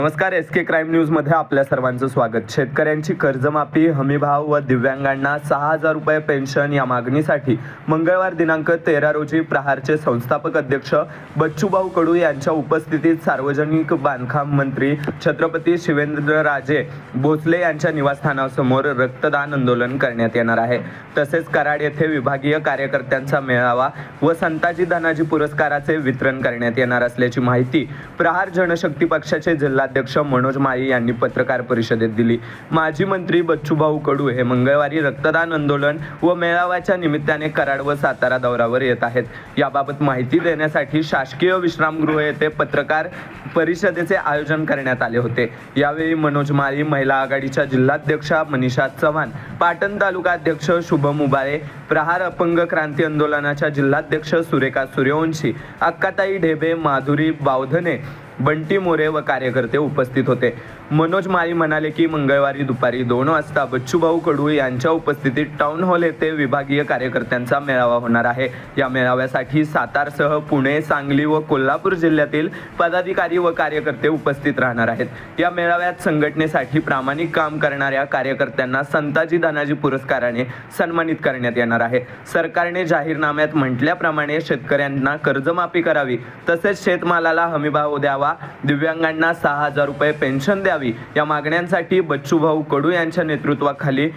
नमस्कार एस के क्राईम न्यूजमध्ये आपल्या सर्वांचं स्वागत. शेतकऱ्यांची कर्जमाफी हमीभाव व दिव्यांगांना सहा हजार रुपये पेन्शन या मागणीसाठी मंगळवार दिनांक तेरा रोजी प्रहारचे संस्थापक अध्यक्ष बच्चूभाऊ कडू यांच्या उपस्थितीत सार्वजनिक बांधकाम मंत्री छत्रपती शिवेंद्रराजे भोसले यांच्या निवासस्थानासमोर रक्तदान आंदोलन करण्यात येणार आहे. तसेच कराड येथे विभागीय कार्यकर्त्यांचा मेळावा व संताजी धनाजी पुरस्काराचे वितरण करण्यात येणार असल्याची माहिती प्रहार जनशक्ती पक्षाचे जिल्हा जिल्हाध्यक्ष मनोज माळी यांनी पत्रकार परिषदेत दिली. माजी मंत्री बच्चूभाऊ कडू हे मंगळवारी रक्तदान आंदोलन व मेळाव्याच्या निमित्ताने कराड व सातारा दौऱ्यावर येत आहेत. याबाबत माहिती देण्यासाठी शासकीय विश्रामगृह येथे पत्रकार परिषदेचे आयोजन करण्यात आले होते. यावेळी मनोज माळी महिला आघाडीच्या जिल्हाध्यक्षा मनीषा चव्हाण पाटण तालुका अध्यक्ष शुभम उबाळे प्रहार अपंग क्रांती आंदोलनाच्या जिल्हाध्यक्ष सुरेखा सूर्यवंशी अक्काताई ढेबे माधुरी बावधने बंटी मोरे व कार्यकर्ते उपस्थित होते. मनोज माळी म्हणाले की मंगळवारी दुपारी दोन वाजता बच्चूभाऊ कडू यांच्या उपस्थितीत टाउन हॉल येथे विभागीय कार्यकर्त्यांचा मेळावा होणार आहे. या मेळाव्यासाठी सातारसह पुणे सांगली व कोल्हापूर जिल्ह्यातील पदाधिकारी व कार्यकर्ते उपस्थित राहणार आहेत. या मेळाव्यात संघटनेसाठी प्रामाणिक काम करणाऱ्या कार्यकर्त्यांना संताजी दानाजी पुरस्काराने सन्मानित करण्यात येणार आहे. सरकारने जाहीरनाम्यात म्हटल्याप्रमाणे शेतकऱ्यांना कर्जमाफी करावी. तसेच शेतमालाला हमीभाव द्यावा. दिव्यांगांना सहा हजार रुपये पेन्शन द्यावी. या मागण्यांसाठी बच्चूभाऊ कडू यांच्या नेतृत्वाखाली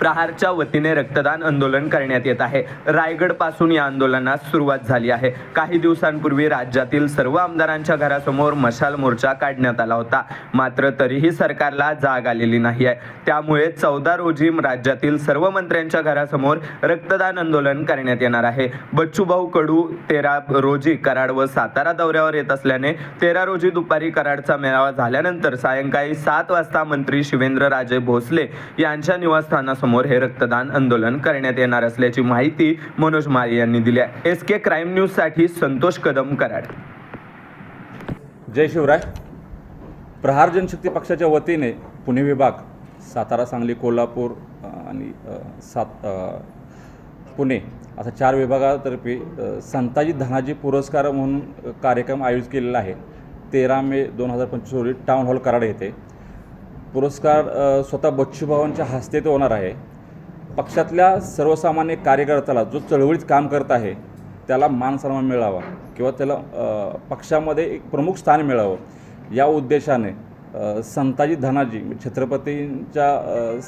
प्रहारच्या वतीने रक्तदान आंदोलन करण्यात येत आहे. रायगडपासून या आंदोलनास सुरुवात झाली आहे. काही दिवसांपूर्वी राज्यातील सर्व आमदारांच्या घरासमोर मशाल मोर्चा काढण्यात आला होता. मात्र तरीही सरकारला जाग आलेली नाही आहे. त्यामुळे चौदा रोजी राज्यातील सर्व मंत्र्यांच्या घरासमोर रक्तदान आंदोलन करण्यात येणार आहे. बच्चूभाऊ कडू तेरा रोजी कराड व सातारा दौऱ्यावर येत असल्याने तेरा रोजी दुपारी कराडचा मेळावा झाल्यानंतर सायंकाळी सात वाजता मंत्री शिवेंद्रराजे भोसले यांच्या निवासस्थानासमोर हे रक्तदान आंदोलन करण्यात येणार असल्याची माहिती मनोज माळी यांनी दिली आहे. एस के क्राईम न्यूजसाठी संतोष कदम कराड. जय शिवराय. प्रहार जनशक्ती पक्षाच्या वतीने पुणे विभाग सातारा सांगली कोल्हापूर आणि सात पुणे असा चार विभागातर्फे संताजी धनाजी पुरस्कार म्हणून कार्यक्रम आयोजित केलेला आहे. तेरा मे दोन हजार पंचवीस रोजी टाउन हॉल कराड येथे. पुरस्कार स्वतः बच्चूभावांच्या हस्ते ते होणार आहे. पक्षातल्या सर्वसामान्य कार्यकर्त्याला जो चळवळीत काम करत आहे त्याला मान सन्मान मिळावा किंवा त्याला पक्षामध्ये एक प्रमुख स्थान मिळावं. या उद्देशाने संताजी धनाजी छत्रपतींच्या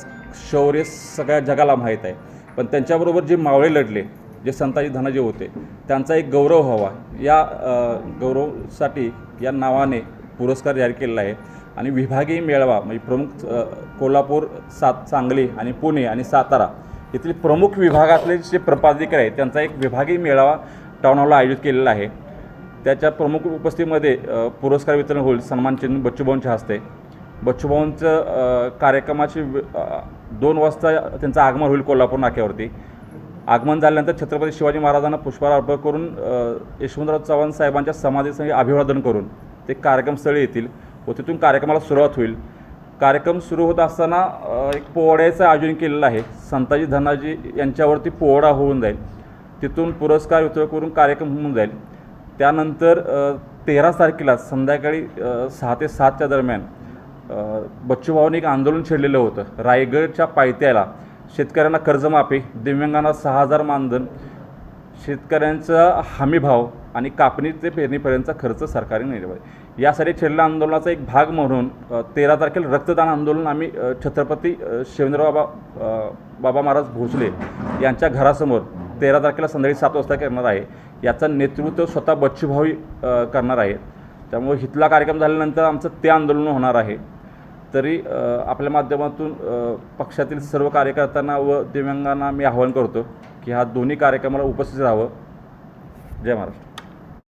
शौर्य सगळ्या जगाला माहीत आहे. पण त्यांच्याबरोबर जे मावळे लढले जे संताजी धनाजी होते त्यांचा एक गौरव व्हावा. या गौरवसाठी या नावाने पुरस्कार जाहीर केलेला आहे. आणि विभागीय मेळावा म्हणजे प्रमुख कोल्हापूर सात सांगली आणि पुणे आणि सातारा येथील प्रमुख विभागातले जे प्रपाधिकारी आहेत त्यांचा एक विभागीय मेळावा टाउन हॉलला आयोजित केलेला आहे. त्याच्या प्रमुख उपस्थितीमध्ये पुरस्कार वितरण होईल सन्मान चिन्ह बच्चूभाऊंच्या हस्ते. बच्चूभाऊंचं कार्यक्रमाची दोन वाजता त्यांचं आगमन होईल कोल्हापूर नाक्यावरती. आगमन झाल्यानंतर छत्रपती शिवाजी महाराजांना पुष्पहार अर्पण करून यशवंतराव चव्हाण साहेबांच्या समाधीसाठी अभिवादन करून ते कार्यक्रमस्थळी येतील. व तिथून कार्यक्रमाला सुरुवात होईल. कार्यक्रम सुरू होत असताना एक पोवाड्याचं आयोजन केलेलं आहे. संताजी धनाजी यांच्यावरती पोवाडा होऊन जाईल. तिथून पुरस्कार वितरण करून कार्यक्रम होऊन जाईल. त्यानंतर तेरा तारखेला संध्याकाळी सहा ते सातच्या दरम्यान अ, बच्चूभाऊने एक आंदोलन छेडलेलं होतं. रायगडच्या पायथ्याला शेतकऱ्यांना कर्जमाफी दिव्यांगांना सहा हजार मानधन शेतकऱ्यांचा हमीभाव आणि कापणी ते पेरणीपर्यंतचा खर्च सरकारने निर्वाह यासाठी छेडल्या आंदोलनाचा एक भाग म्हणून तेरा तारखेला रक्तदान आंदोलन आम्ही छत्रपती शिवेंद्र शिवेंद्रबाबा बाबा महाराज भोसले यांच्या घरासमोर तेरा तारखेला संध्याकाळी सात वाजता करणार आहे. याचं नेतृत्व स्वतः बच्चूभावी करणार आहे. त्यामुळे हितला कार्यक्रम झाल्यानंतर आमचं ते आंदोलन होणार आहे. तरी आपल्या माध्यमातून पक्षातील सर्व कार्यकर्त्यांना व दिव्यांगांना मी आवाहन करतो की हा दोन्ही कार्यक्रमाला उपस्थित राहावं. जय महाराष्ट्र.